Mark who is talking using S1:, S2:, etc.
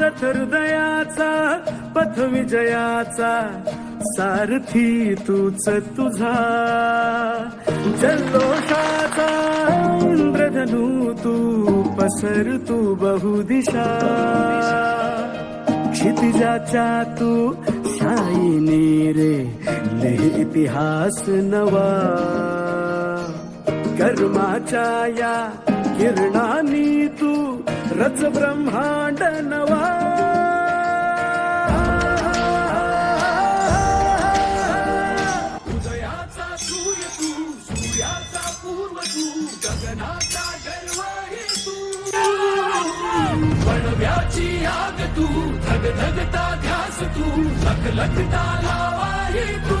S1: रथ हृदयाचा पथ विजयाचा सारथी तूच तुझा. जल्लोषाचा इंद्रधनू तू पसर तू बहुदिशा. क्षितिजाच्या तू शाईनी रे लिह इतिहास नवा. कर्माच्या या किरणानी तू रच ब्रह्मांड नवा उदयाचा सूर्य तू सूर्याचा पूर्व तू गगनाचा गर्व हे तू. वणव्याची आग तू धग धगता ध्यास तू लख लखता लावा हे तू.